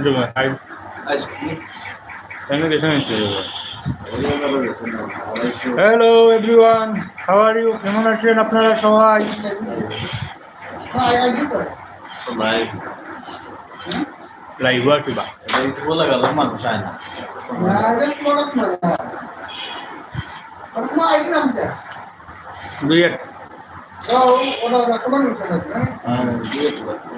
জমা hi hello everyone how are you কেমন আছেন আপনারা সবাই? লাইভ এটা একটু বলে গেল মানুষ আয় না। দুই এক। হ্যাঁ, একটু বল। এটা- এটা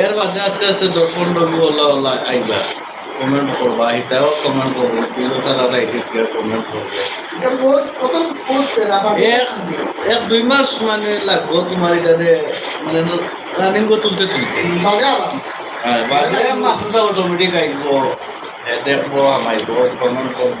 এর বাদে আস্তে আস্তে দশ পনেরো বি আল্লাহ আল্লাহ আইবা। কমেন্ট করবা এটাও কমেন্ট করবে তুইও তারা রাইটে কমেন্ট করবে। এক এক দুই মাস মানে লাগবো তোমার এটাতে মানে রানিং তুলতে তুলতে। হ্যাঁ বাদে মাথা অটোমেটিক আইব দেখব আমাইব কমেন্ট করব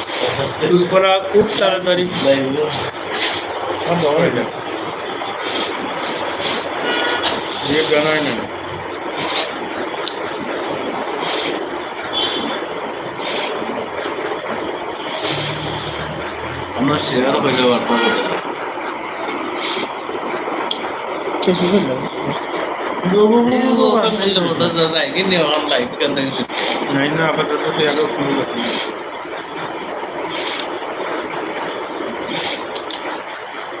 চুল ফরা খুব তাড়াতাড়ি। হয়ে জানাই না। আমার শেয়ার হইলে বার্তা বলে। নাই না আপাতত তেয়ারও কোনো ব্যাপার না। সোশ্যাল মিডিয়াতে ট্রেন্ড হবে করবা এটা বলতে গেছে বলছে না হ্যাঁ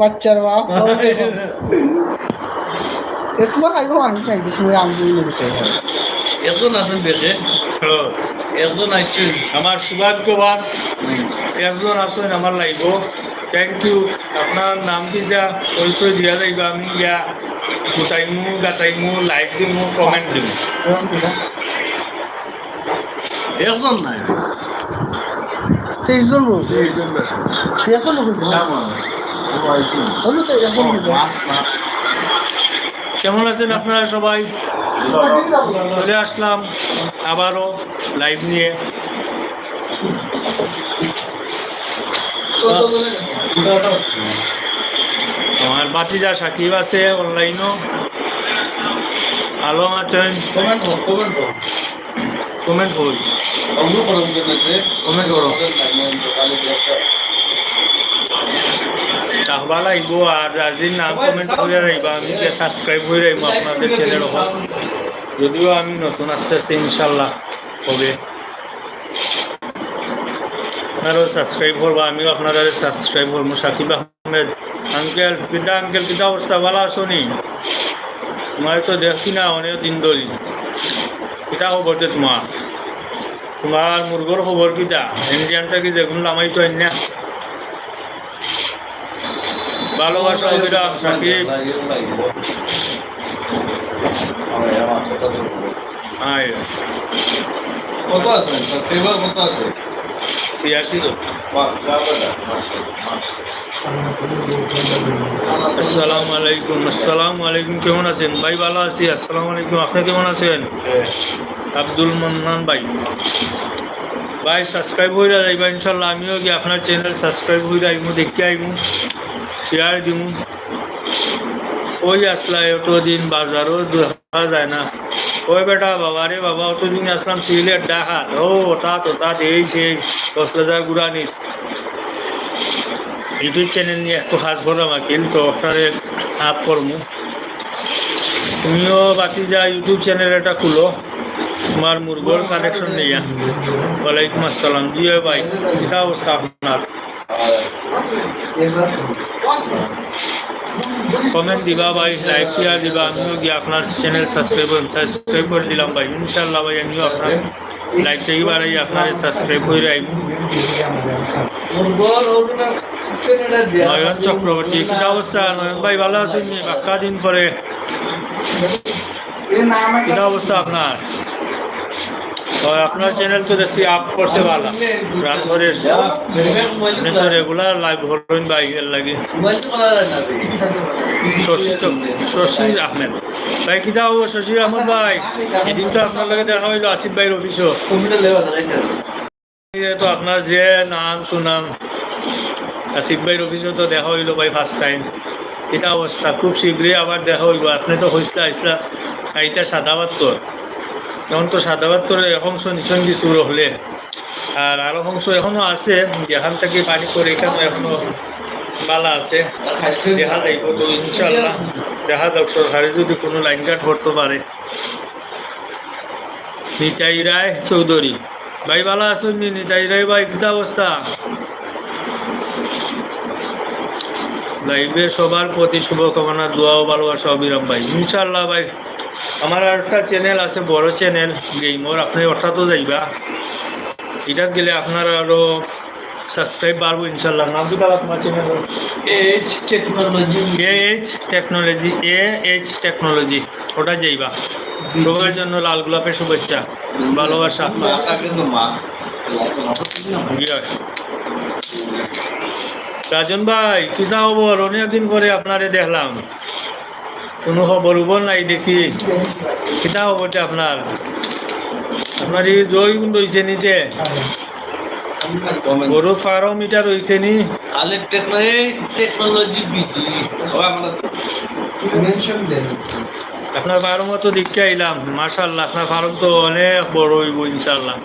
বাচ্চার বাপ এ তোমার লাইভ মানুষ নাই তুমি আমি লেগেছে একজন আছেন দেখে হ্যাঁ, একজন আইছেন আমার সৌভাগ্যবান একজন আছেন আমার লাইব থ্যাংক ইউ আপনার নাম দিটা পরিচয় দিয়া যাইব আমি ইয়া গোটাইমু গাটাইমু লাইক দিমু কমেন্ট দিমু একজন নাই তেইশ জন লোক। তেইশ লোক হলো তো এখন কেমন? আছেন আপনারা সবাই? চলে আসলাম আবারও লাইভ নিয়ে। আমার বাতিজা সাকিব আছে অনলাইনও আলম আছেন। কমেন্ট কমেন্ট কমেন্ট করি লাগব আমি আপনাদের চ্যানেল যদিও আমি নতুন আস্তে ইনশাল্লাহ হবে আপনারাও সাবস্ক্রাইব করব আমিও আপনারা সাবস্ক্রাইব করব সাকিব আহমেদ আঙ্কেল পিতা আঙ্কেল পিতা অবস্থা ভালো আছো নি? তোমার তো দেখি না অনেক দিন ধরি কিতা খবর তোমার তোমার মুরগোর খবর কিতা ইন্ডিয়ানটা কি দেখুন লামাই তো না। ভালোবাসা অবিরাম সাকিব। কত আছে? সাবস্ক্রাইবার কত আছে? ছিয়াশি তো। বাহ যা বাজা মাশাআল্লাহ আসসালামু আলাইকুম আসসালামু আলাইকুম কেমন আছেন? ভাই ভালো আছি। আসসালামু আলাইকুম আপনি কেমন আছেন? আব্দুল মন্নান ভাই। ভাই সাবস্ক্রাইব হয়ে যাইবা, ইনশাল্লাহ আমিও কি আপনার চ্যানেল সাবস্ক্রাইব হয়ে আইমু দেখতে আইমু শেয়ার দিমু। ওই আসলা দিন বাজারও দেখা যায় না। ওই বেটা বাবা রে বাবা, অতদিন আসলাম সিলেট ডাহাত ও ওটা তো তা এই সেই দশ হাজার গুড়ানির। ইউটিউব চ্যানেল নিয়ে একটু কাজ করলাম আর কিন্তু আপনারে আপ করমু। তুমিও বাকি যা ইউটিউব চ্যানেল এটা খুলো। তোমার মুরগোর কানেকশন নিয়া ওয়ালাইকুম আসসালাম। জি ভাই কিতা অবস্থা আপনার? কমেন্ট দিবা ভাই লাইক শেয়ার দিবা। আমিও গিয়ে আপনার চ্যানেল সাবস্ক্রাইব সাবস্ক্রাইব করে দিলাম ভাই। ইনশাল্লাহ ভাই, আমিও আপনার লাইক থেকে বাড়াই আপনার সাবস্ক্রাইব করে দিয়া নয়ন চক্রবর্তী কিতা অবস্থা? নয়ন ভাই, ভালো আছেন? বাক্কা দিন পরে। কিতা অবস্থা আপনার? তো আপনার চ্যানেল তো দেখছি আপ করছে ভালো। রাত করে আপনি তো রেগুলার লাইভ হলেন ভাই, এর লাগে। শশী চক শশী আহমেদ। ভাই কিতা হব শশী আহমেদ ভাই? এদিন তো আপনার লগে দেখা হইল, আসিফ ভাইয়ের অফিসও তো। আপনার যে নাম সুনাম, আসিফ ভাইয়ের অফিসও তো দেখা হইল ভাই ফার্স্ট টাইম এটা অবস্থা, খুব শীঘ্রই আবার দেখা হইব। আপনি তো হইসলা, আইসলা এইটা সাদাবাদ তোর। যেমন তো সাদাবাদ তোর এক অংশ নিচঙ্গি চুর হলে। আর আরও অংশ এখনও আছে, যেখান থেকে পানি করে এখানে এখনও বালা আছে। দেখা যাইব তো ইনশাল্লাহ দেখা যাক সরকারি যদি কোনো লাইন কাট করতে পারে। নিতাই রায় চৌধুরী। ভাই, বালা আছেন নি? নিতাই রায় ভাই কিতা অবস্থা? লাইভে সবার প্রতি শুভকামনা, দোয়া ও ভালোবাসা অবিরাম ভাই। ইনশাল্লাহ ভাই। আমার আর একটা চ্যানেল আছে বড় চ্যানেল গেমর আপনি ওটা তো যাইবা। এটা গেলে আপনার আরও সাবস্ক্রাইব বাড়বো ইনশাল্লাহ। নাম দিবা তোমার channel H technology A H technology A H technology ওটা যাইবা। সবার জন্য লাল গোলাপের শুভেচ্ছা ভালোবাসা। রাজন ভাই কিতা খবর? অনেকদিন করে আপনারে দেখলাম। কোনো খবর উবর নাই দেখি। কিতা খবরটা আপনার আপনার এই দই গুণ রয়েছে নি যে? গরু ফার্ম এটা রয়েছে নি? টেকনোলজি আপনার ফার্মও তো দেখতে আইলাম মার্শাল্লাহ আপনার ফার্ম তো অনেক বড় হইব ইনশাল্লাহ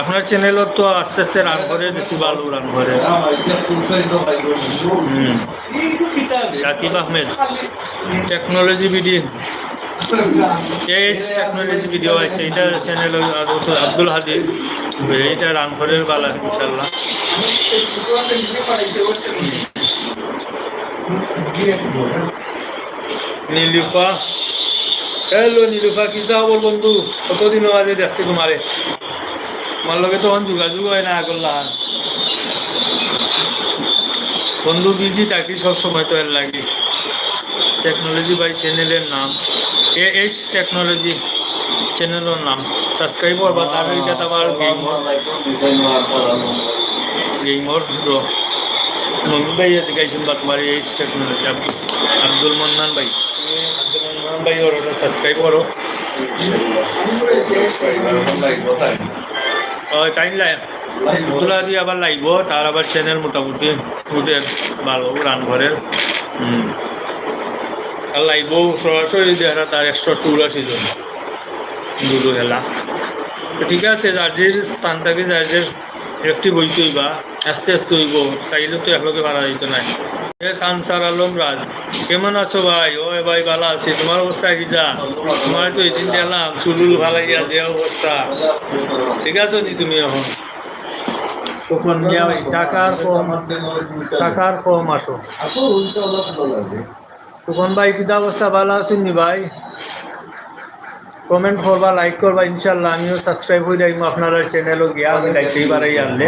আপনার চ্যানেলত তো আস্তে আস্তে রান করে বেশি ভালো রান করে। Sakib Ahmed technology video technology video আছে? এটা চ্যানেল আব্দুল হাদি এইটা রান করে বালা ইনশাল্লাহ নীলুফা। হ্যালো নীলুফা কি খবর বন্ধু? কতদিন আগে দেখছি তোমারে? তোমার লগে তখন যোগাযোগ হয় না আগল্লা বন্ধু বিজি থাকি সব সময় তো এর লাগে। টেকনোলজি বাই চ্যানেলের নাম। এ এইচ টেকনোলজি চ্যানেলের নাম। সাবস্ক্রাইব করবা, তার এটা তোমার গেমর গেমর রো মমিন ভাই গাইছেন বা তোমার এইচ টেকনোলজি। আব্দুল মন্নান ভাই। আব্দুল মন্নান ভাই, ওর সাবস্ক্রাইব করো। টাইম তুলা দিয়ে আবার লাগবো, তার আবার চ্যানেল মোটামুটি ওদের ভালো রান ঘরের হুম। আর লাগবো সরাসরি দেখা তার একশো চৌরাশি জন। দুটো খেলা। ঠিক আছে যার স্থান থাকে যার একটি বই তৈবা আস্তে আস্তে হইব। চাইলে তো একলগে পারা যেত নাই। এ সানসার আলম রাজ, কেমন আছো ভাই? ও ভাই ভালো আছি। তোমার অবস্থা কি যা? তোমার তো এদিন দেখলাম, চুলুল ভালাইয়া যে অবস্থা। ঠিক আছে নি তুমি এখন? তখন টাকার কম টাকার কম আসো। তখন ভাই কিতা অবস্থা? ভালো আছেন নি ভাই? কমেন্ট করবা লাইক করবা ইনশাল্লাহ আমিও সাবস্ক্রাইব হয়ে যাইম আপনার চ্যানেলও গিয়া আমি লাইকতেই বাড়াই আনলে।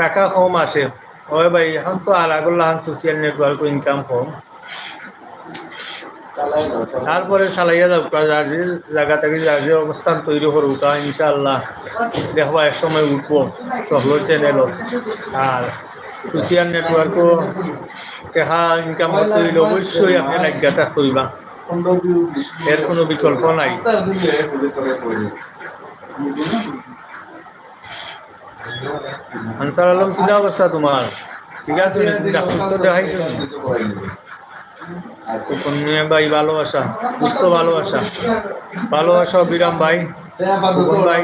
টাকা কম আসে। ওই ভাই, এখন তো আর আগল্লা সোশ্যাল নেটওয়ার্ক ইনকাম কম। তারপরে চালাইয়া যাও যার যে জায়গা থেকে যার যে অবস্থান তৈরি করব তা ইনশাল্লাহ দেখবা এক সময় উঠবো সকল চ্যানেলও আর সোশ্যাল নেটওয়ার্কও দেখা ইনকাম হইলে অবশ্যই আপনি লাগ্যাটা করিবা এর কোনো বিকল্প নাই। আনসার আলম, কি অবস্থা তোমার? ঠিক আছে ভাই ভালোবাসা সুস্থ ভালোবাসা ভালোবাসা বিরাম ভাই ভাই?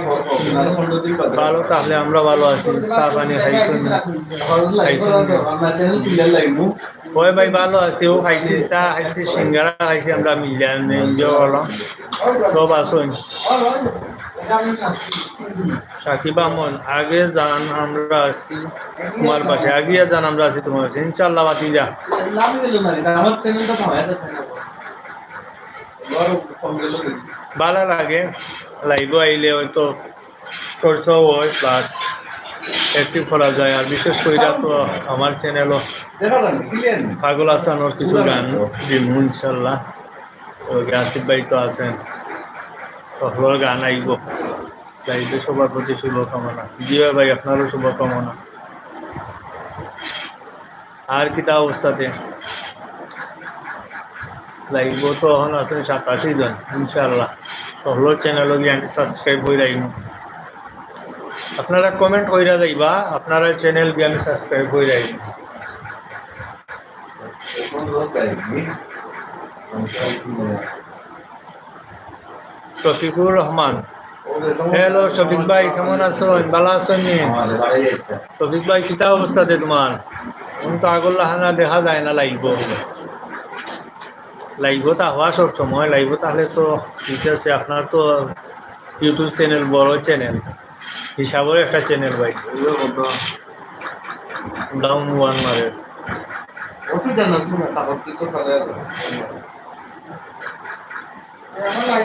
ভালো, তাহলে আমরা ভালো আছি। চা পানি খাইছেন ওই ভাই, ভালো আছি, ও খাইছি চা, খাইছি সিঙ্গারা খাইছি, আমরা মিলে এনজয় করলাম। সব আসুন সাকিব আগে আমরা আছি তোমার পাশে, আগে জান আমরা আছি তোমার পাশে ইনশাল্লাহ বাতি যা ভালো লাগে লাইভ আইলে হয়তো চর্চাও হয় প্লাস অ্যাক্টিভ করা যায়, আর বিশেষ করে তো আমার চ্যানেলও পাগল আসানোর কিছু গান, দিমু ইনশাল্লাহ ওই আসিফ ভাই তো আছেন। সকলের গান আইব। লাইভে সবার প্রতি শুভকামনা। জিয়া ভাই, আপনারও শুভকামনা। আর কিতা অবস্থাতে? লাইভ তো এখন আছেন সাতাশি জন ইনশাল্লাহ সকলের চ্যানেলও গিয়ে আমি সাবস্ক্রাইব হয়ে যাইব আপনারা কমেন্ট কইরা যাইবা, আপনারা চ্যানেল গিয়ে আমি সাবস্ক্রাইব হয়ে যাইব শফিকুর রহমান। হ্যালো, শফিক ভাই, কেমন আছো ভালো আছো নি? শফিক ভাই, কিতা অবস্থাতে তোমার এখন তো আগর লাহানা দেখা যায় না লাইব লাইব তা হওয়া সব সময় লাইব তাহলে তো ঠিক আছে। আপনার তো ইউটিউব চ্যানেল, বড় চ্যানেল। হিসাবের একটা চ্যানেল ভাই। ডাউন ওয়ান মারে অসুবিধা না শুনে তারপর কি তো তাহলে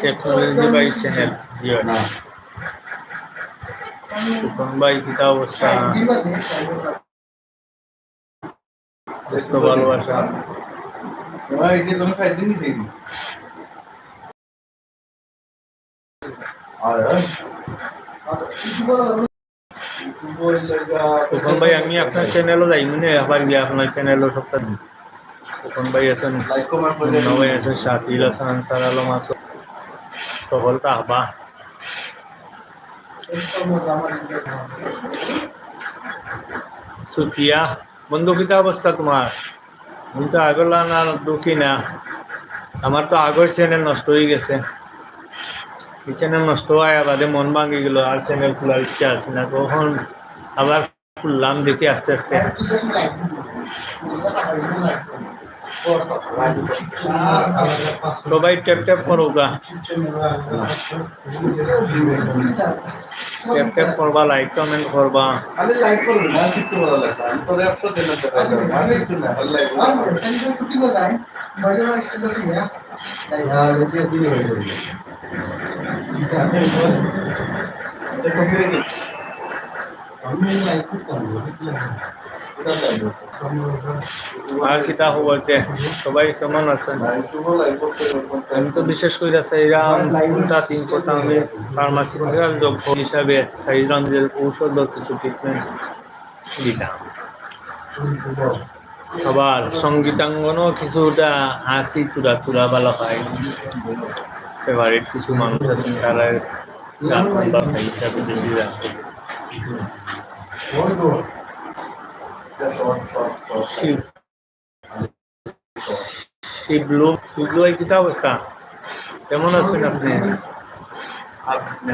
টেকনোলজি ভাই চ্যানেল জি না কোন ভাই কিতা অবস্থা সুস্থ ভালোবাসা এবার এই যে তুমি খাই দিন দিছি আর তখন ভাই আমি আপনার চ্যানেলও যাই মানে আবার গিয়ে আপনার চ্যানেলও সপ্তাহ ভাই আছেন ভাই আছেন শাকিল হাসান আনসার আলম আছে সকল আহবা সুফিয়া বন্ধু কিতা অবস্থা তোমার? আমি তো আগলা না, দুঃখী না। আমার তো আগের চ্যানেল নষ্ট হয়ে গেছে। এই চ্যানেল নষ্ট হওয়ার বাদে মন ভাঙে গেল, আর চ্যানেল খোলার ইচ্ছা আছে না। তখন আবার খুললাম দেখি আস্তে আস্তে। সবাই ট্যাপ ট্যাপ করো গা ট্যাপ ট্যাপ করবা লাইক কমেন্ট করবা খালি লাইক করুন না কিছু ভালো লাগে আমি তো একশো দিন দেখা যাবে আর কিছু না খালি লাইক করুন আর কিতা বলতে, সবাই কেমন করতে আমি তো বিশেষ করে চাইলাম তিনটা তিন কথা আমি ফার্মাসিউটিক্যাল যোগ্য হিসাবে চাইলাম যে ঔষধ কিছু ট্রিটমেন্ট দিতাম। আবার সঙ্গীতাঙ্গনও কিছুটা হাসি তুরা তুরা ভালো হয়। ফেভারিট কিছু মানুষ আছেন, তারা হিসাবে বেশি শর্ট শিব শিবলু শিবলু এই কিতা অবস্থা? কেমন আছেন আপনি? আপনি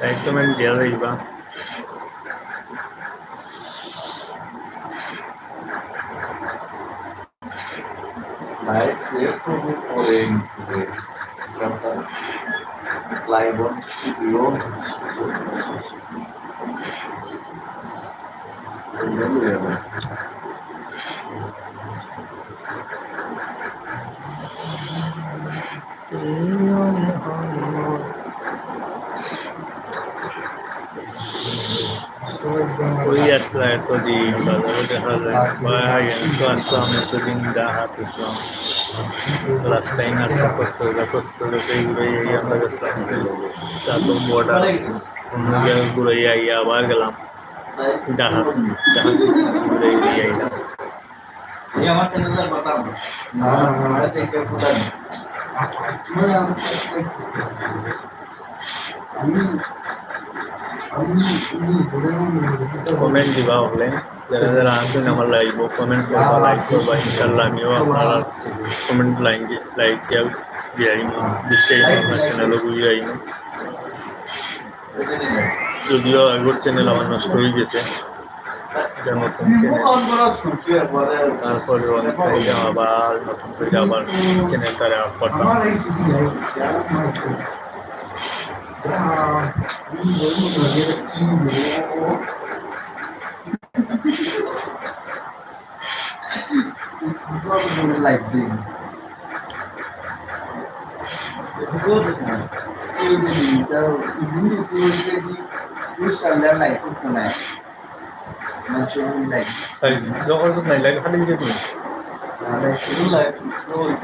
লাইক কমেন্ট দিয়া যাইবা Baik, ya, orang sampai live on video. ওই আসলা এতদিন বাজারে দেখা যায় ভাই আমি তো আসলাম এতদিন ডাহাত ইসলাম লাস্ট টাইম আসলাম কষ্ট করে কষ্ট করে এই ঘুরে এই আমরা গেছিলাম চাতম বর্ডার অন্য জায়গায় ঘুরে আইয়া আবার গেলাম ডাহাত ডাহাত ঘুরে ঘুরে আইলাম এই আমার চ্যানেলের কমেন্ট দিবা হলে যারা যারা আসেন আমার লাইভ কমেন্ট করবা লাইক করবা ইনশাল্লাহ আমিও আপনারা কমেন্ট লাইক লাইক দিয়া দিয়াইম দেখতে আমার চ্যানেলও বুঝাইম যদিও আগের চ্যানেল আমার নষ্ট হয়ে গেছে, এটা নতুন চ্যানেল তারপরে অনেক সাইডে আবার নতুন করে আবার চ্যানেলটা আপ করতাম আমার এই চিঠি যাই লাইক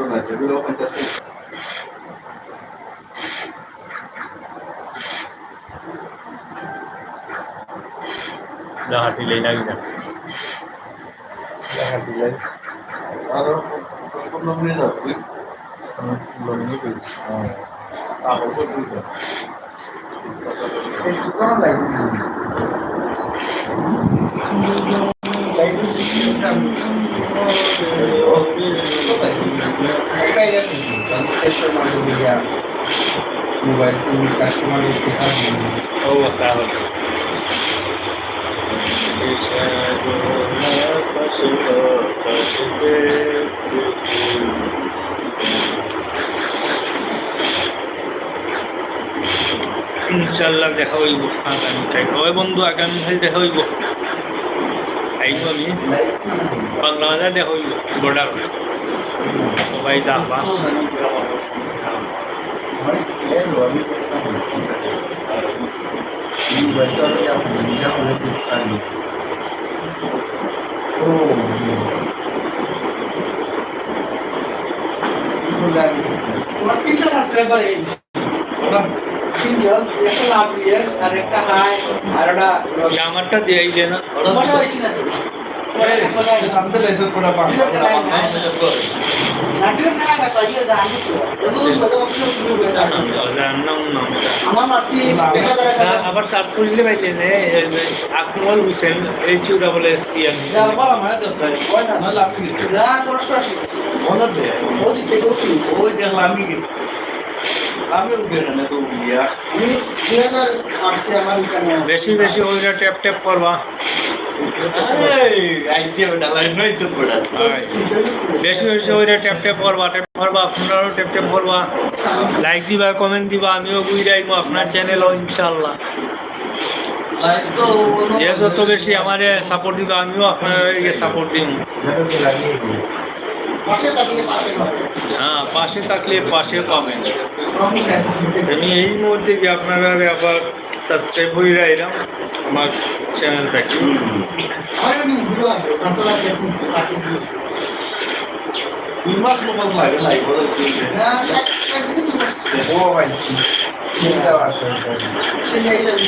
দিন লাইক করতে নাই মানুষের লাইক তাই যখন নাই লাইক খালি দিয়ে তুমি লাহাটি লাই নাকি না লাহাটি লাই আরও পনেরো মিনিট হবে লমিনি আবার পর্যন্ত লাইক লাইক সিস্টেম মোবাইল তুমি কাস্টমারের দেখা ও তাহলে ইনশাল্লাহ দেখা হইব। আগামী ওই বন্ধু, আগামী খাই দেখা হইব। আইব আমি। বাংলা বাজার দেখা হইব, বর্ডার। সবাই যাবা। তিনটা আসলে দিয়ে আমারটা দিয়াই যে না আবার সার্চ করলে পাইলে নে আকমল হোসেন ওদি কে করছি ওই দেখলাম আমি গেছি বেশি বেশি ওইটা ট্যাপ ট্যাপ করবা। বেশি বেশি ওইটা ট্যাপ ট্যাপ করবা ট্যাপ করবা আপনারাও ট্যাপ ট্যাপ করবা। লাইক দিবা কমেন্ট দিবা আমিও বুঝে যাইবো আপনার চ্যানেলও ইনশাল্লাহ যে যত বেশি আমারে সাপোর্ট দিবা আমিও সাপোর্ট দিব হ্যাঁ পাশে থাকলে পাশে পাবেন। আমি এই মুহূর্তে আপনারা আবার সাবস্ক্রাইব হয়ে রাইলাম আমার চ্যানেলটাকে আমার কিন্তু ভিডিও আছে আসলে দেখুন পাশে দিয়ে দুই মাস মতো লাগে লাইক বলে না ষাট ষাট দিন ও ভাই ঠিক আছে ঠিক আছে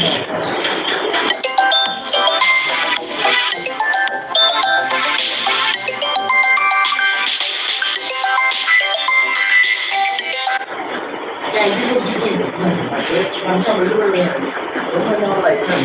Thank you మంచిగా వెలువడి వ్యవసాయం అయితే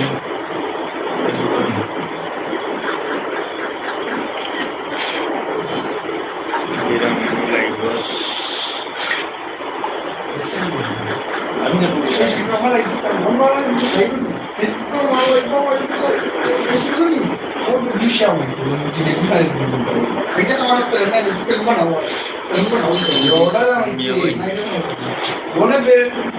Bueno, pero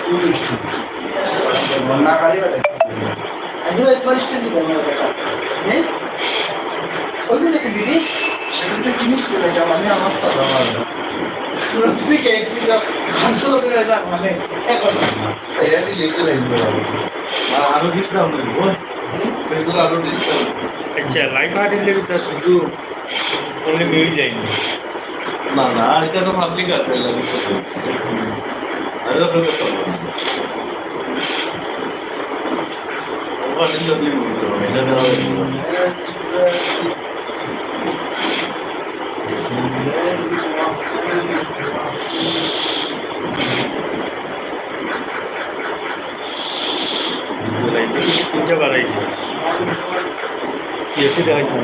না বেটা হ্যাঁ ওই দিন কি দিদি সেটা ফিনিশ করে যাও আমি আমার সাথে আমার তুমি কে এক পিস খানসো করে দাও মানে এক আর ডিসকাউন্ট দেবো এগুলো আরও ডিসকাউন্ট আচ্ছা লাইভ হার্টের লেগে তো শুধু যায়নি না না এটা তো পাবলিক আছে। লাগে তো চলছে আরে তো তো ওখানে তো লিমিট করতে হবে এটা দেওয়া হবে তিনটা বাড়াইছে সিএসি দেখাইছে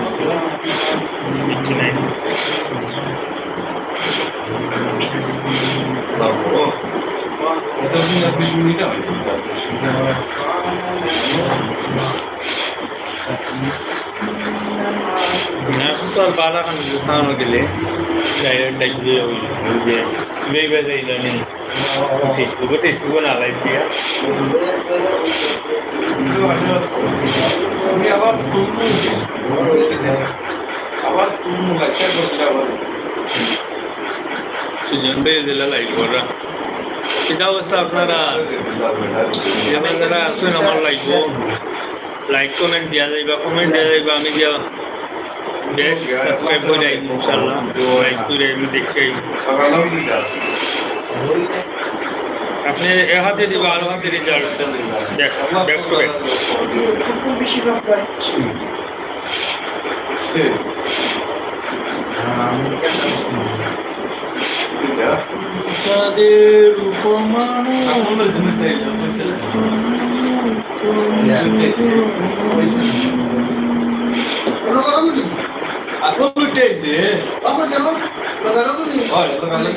এইটি নাইন বাবু এটা কি আপনি শুনিটা হয় তো আর বারা খান সামানো গেলে ডাইরেক্ট টাইপ দিয়ে ওই ওই যে বেবে যাই জানি ফেসবুকে টেসবুকে না লাইভ দিয়া আমি আবার তুলমু আবার তুলমু লাগছে করতে আবার সুজন বেয়ে দিলে লাইভ করা এটা অবস্থা আপনারা যেমন যারা আছেন, আমার লাইভ লাইক কমেন্ট দেওয়া যাইবা কমেন্ট দেওয়া যাইবা আমি দিয়া ব্যাগ সাবস্ক্রাইব করে যাই ইনশাল্লাহ লাইক করে আমি দেখে আপনি এ হাতে দিবা, আর হাতে রেজাল্ট দেখ ব্যাক টু ব্যাক খুব চাঁদের উপমানো কোনো কারণ নেই এখন উঠেছে আমরা যেমন কোনো কারণ নেই হয় তো কালে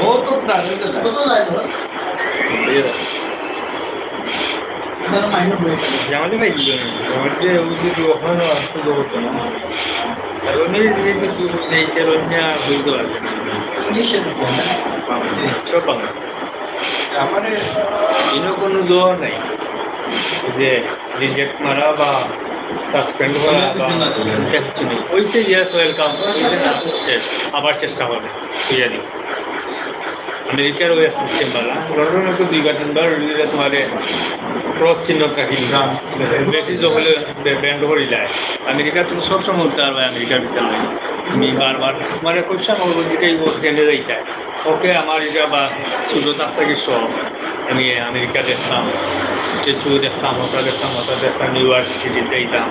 ও তো ডাইরেক্ট কত যায় না তার মাইন্ড হয়ে গেল জামালে ভাই দিল জামালে ওখানে আসতে হতো না কারণ এই যে কারণে ইনো কোনো দোয়া নাই। যে রিজেক্ট মারা বা সাসপেন্ড করা বা কিছু নেই ওইসে ইয়েস ওয়েলকাম শেষ আবার চেষ্টা হবে। আমেরিকার ওই সিস্টেম বালা। লন্ডনে তো দুইবার তিনবার দিলে তোমার ক্রস চিহ্ন রাখিল বেশি হলে ব্যান্ড করে যায় আমেরিকা তুমি সবসময় উঠতে পারবে আমেরিকার ভিতরে। তুমি বারবার মানে খুব করব যে কেউ কেনে যাইতে ওকে আমার এটা বা তার থেকে সব। আমি আমেরিকা দেখতাম, স্ট্যাচু দেখতাম, ওটা দেখতাম ওটা দেখতাম, নিউ ইয়র্ক সিটি যাইতাম,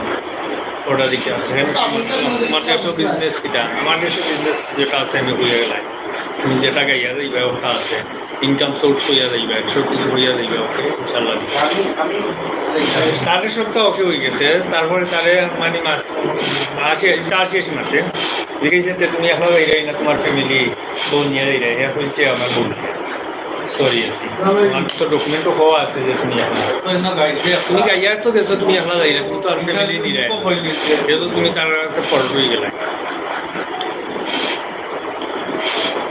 ওটা দিকে আছে আমার দেশও বিজনেস কীটা। আমার দেশও বিজনেস যেটা আছে আমি বুঝে গেলাম। আমি যেটা গাইয়া যাই ওটা আছে। ইনকাম সোর্স হইয়া যাইবে, একশো কিছু হইয়া যাইবে, ওকে ইনশাল্লাহ তারের সপ্তাহ ওকে হয়ে গেছে, তারপরে তারে মানে আশি আশি মাসে। দেখেছে যে তুমি এখন যাইরাই না, তোমার ফ্যামিলি বোন নিয়ে যাইরাই হ্যাঁ হয়েছে আমার বোন। সরি আছি। আমার তো ডকুমেন্টও হওয়া আছে যে তুমি এখন তুমি গাইয়া তো গেছো, তুমি এখন যাইরা তুমি তো আর ফ্যামিলি নিয়ে যেহেতু তুমি তার কাছে ফল্ট হয়ে গেলে।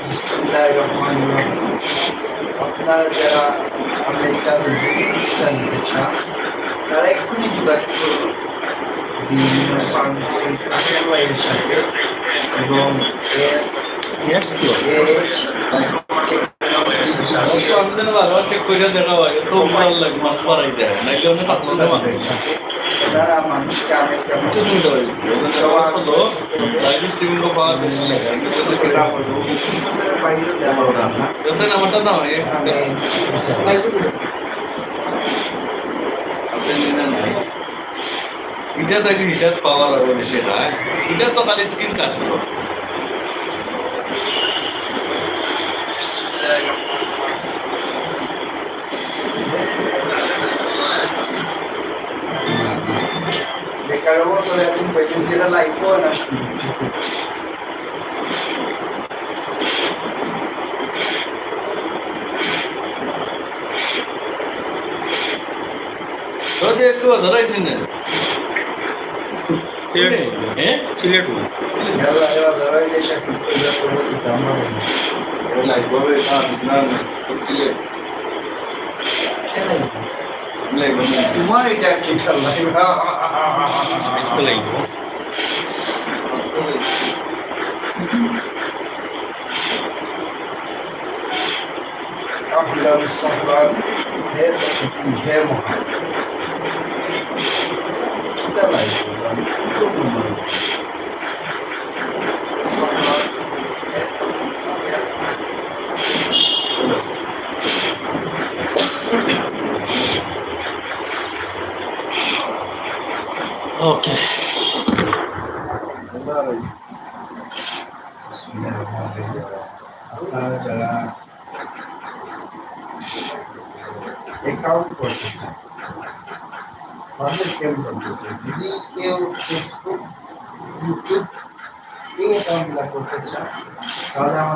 বিসমিল্লাহির আপনারা যারা আমেরিকার ভিসা নিতে চান তারা এক্ষুনি যোগাযোগ করুন। বিভিন্ন ফার্মেসি এর সাথে এবং এস ইয়েস এইচ বারবার চেক করে দেখা হয় তো ভালো লাগে মানুষ বাড়াই দেয় নাকি অনেক পাতলা মানুষ যারা মানুষকে সবার আমি শুধু সেটা বলব বাইরে দেওয়া না দোসেন আমারটা না আমি বাইরে এটা থাকি হিটার পাওয়ার আরও বেশি এটা তো খালি স্ক্রিন কাজ করো। caloboto le dunque gestire l'icona तो देखो जरा इसने सिलेट है सिलेट में याला याला जरा ये शक्ति पूजा करो तो काम है लाइक बोले था बिना सिलेट लाइक तुम्हारी टैक्टिक्स अल्लाह Excelente. Abrir a lição para e remo,